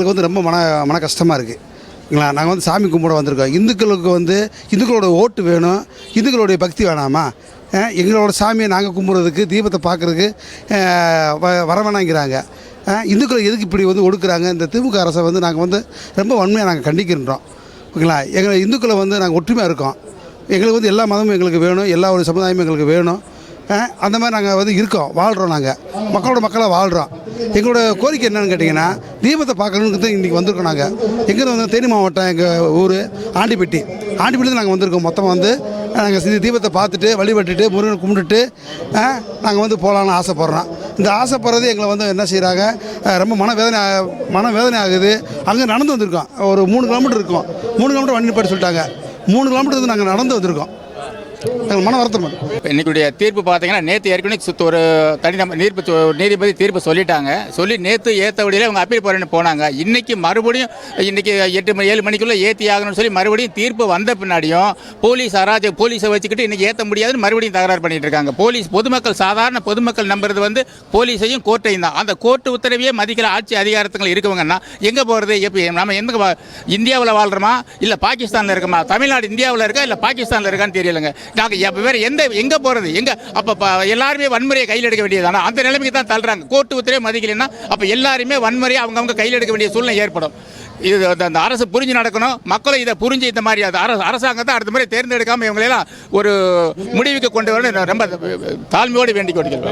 எங்களுக்கு வந்து ரொம்ப மன மன கஷ்டமாக இருக்குதுங்களா நாங்கள் வந்து சாமி கும்பிட வந்திருக்கோம். இந்துக்களுக்கு வந்து இந்துக்களோட ஓட்டு வேணும். இந்துக்களுடைய பக்தி வேணாமா? எங்களோட சாமியை நாங்கள் கும்பிட்றதுக்கு தீபத்தை பார்க்குறதுக்கு வர வேணாங்கிறாங்க. இந்துக்களை எதுக்கு இப்படி வந்து ஒடுக்குறாங்க? இந்த திமுக அரசை வந்து நாங்கள் வந்து ரொம்ப வன்மையாக நாங்கள் கண்டிக்கின்றோம். ஓகேங்களா? எங்களை இந்துக்களை வந்து நாங்கள் ஒற்றுமையாக இருக்கோம். எங்களுக்கு வந்து எல்லா மதமும் எங்களுக்கு வேணும். எல்லா ஒரு சமுதாயமும் எங்களுக்கு வேணும். அந்த மாதிரி நாங்கள் வந்து இருக்கோம். வாழ்கிறோம் நாங்கள் மக்களோட மக்களாக வாழ்கிறோம் எங்களோட கோரிக்கை என்னன்னு கேட்டிங்கன்னா தீபத்தை பார்க்கணுன்னு தான் இன்றைக்கி வந்திருக்கோம் நாங்கள் எங்கேருந்து வந்து தேனி மாவட்டம் எங்கள் ஊர் ஆண்டிப்பட்டி. ஆண்டிப்பட்டி நாங்கள் வந்திருக்கோம். மொத்தமாக வந்து நாங்கள் இந்த தீபத்தை பார்த்துட்டு வழிபட்டுட்டு முருகனை கும்பிட்டுட்டு நாங்கள் வந்து போகலான்னு ஆசைப்பட்றோம். இந்த ஆசைப்படுறது எங்களை வந்து என்ன செய்கிறாங்க ரொம்ப மனவேதனை மனவேதனை ஆகுது. அங்கே நடந்து வந்திருக்கோம். ஒரு மூணு கிலோமீட்டர் இருக்கும். மூணு கிலோமீட்டர் வண்டி நிப்பாட்டி சொல்லிட்டாங்க. மூணு கிலோமீட்டர் வந்து நாங்கள் நடந்து வந்திருக்கோம். எங்கள் மன வருத்தம் இன்னைக்குடைய தீர்ப்பு பார்த்தீங்கன்னா நேற்று ஏற்கனவே சுத்த ஒரு தனிநபர் நீர்ப்பு சொ- நீதிபதி தீர்ப்பு சொல்லிட்டாங்க. சொல்லி நேற்று ஏற்ற வழியில் அவங்க அப்பீல் போகிறேன்னு போனாங்க. இன்னைக்கு மறுபடியும் இன்னைக்கு எட்டு மணி ஏழு மணிக்குள்ளே ஏற்றி ஆகணும்னு சொல்லி மறுபடியும் தீர்ப்பு வந்த பின்னாடியும் போலீஸ் அராஜ போலீஸை வச்சுக்கிட்டு இன்னைக்கு ஏற்ற முடியாதுன்னு மறுபடியும் தகராறு பண்ணிட்டு இருக்காங்க. போலீஸ் பொதுமக்கள் சாதாரண பொதுமக்கள் நம்புறது வந்து போலீஸையும் கோர்ட்டையும் தான். அந்த கோர்ட்டு உத்தரவையே மதிக்கிற ஆட்சி அதிகாரத்துகள் இருக்கவங்கன்னா எங்கே போகிறது எப்போ நம்ம எந்த இந்தியாவில் வாழ்கிறோமா இல்லை பாகிஸ்தானில் இருக்கோமா? தமிழ்நாடு இந்தியாவில் இருக்கா? இல்லை பாகிஸ்தானில் இருக்கான்னு தெரியலங்க. நாங்கள் எப்போ வேறு எந்த எங்கே போகிறது எங்கே அப்போ எல்லாருமே வன்முறையை கையில் எடுக்க வேண்டியதானா அந்த நிலைமைக்கு தான் தள்ளுறாங்க. கோர்ட்டு உத்தரவே மதிக்கலைன்னா அப்போ எல்லாருமே வன்முறையை அவங்கவுங்க கையில் எடுக்க வேண்டிய சூழ்நிலை ஏற்படும். இது அந்த- அரசு புரிஞ்சு நடக்கணும். மக்களும் இதை புரிஞ்சு இந்த மாதிரி அது அரசு அரசாங்கத்தை அடுத்த முறை தேர்ந்தெடுக்காமல் இவங்களெல்லாம் ஒரு முடிவுக்கு கொண்டு வரணும் ரொம்ப தாழ்மையோடு வேண்டிக் கொள்கிறேன்